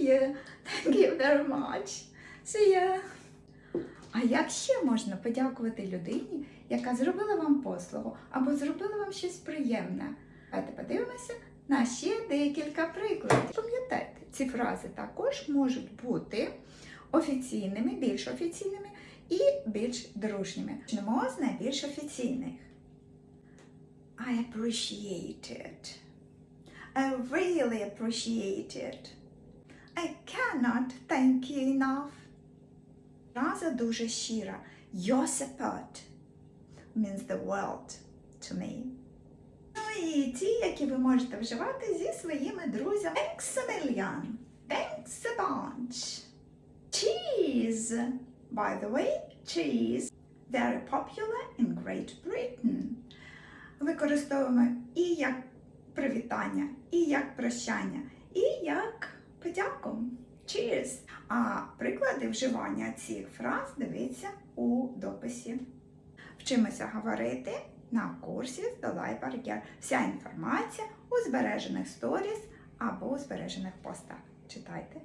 you. Thank you very much. See ya. А як ще можна подякувати людині, яка зробила вам послугу або зробила вам щось приємне? Давайте подивимося на ще декілька прикладів. Пам'ятайте, ці фрази також можуть бути офіційними, більш офіційними і більш дружніми. Почнемо з найбільш офіційних. I appreciate it. I really appreciate it. Cannot thank you enough. Фраза дуже щира. Your support means the world to me. Ну і ті, які ви можете вживати зі своїми друзями. Thanks a million. Thanks a bunch. Cheese. By the way, cheese very popular in Great Britain. Використовуємо і як привітання, і як прощання, і як подяку. Cheers! А приклади вживання цих фраз дивіться у дописі. Вчимося говорити на курсі Здолай бар'єр. Вся інформація у збережених сторіс або у збережених постах. Читайте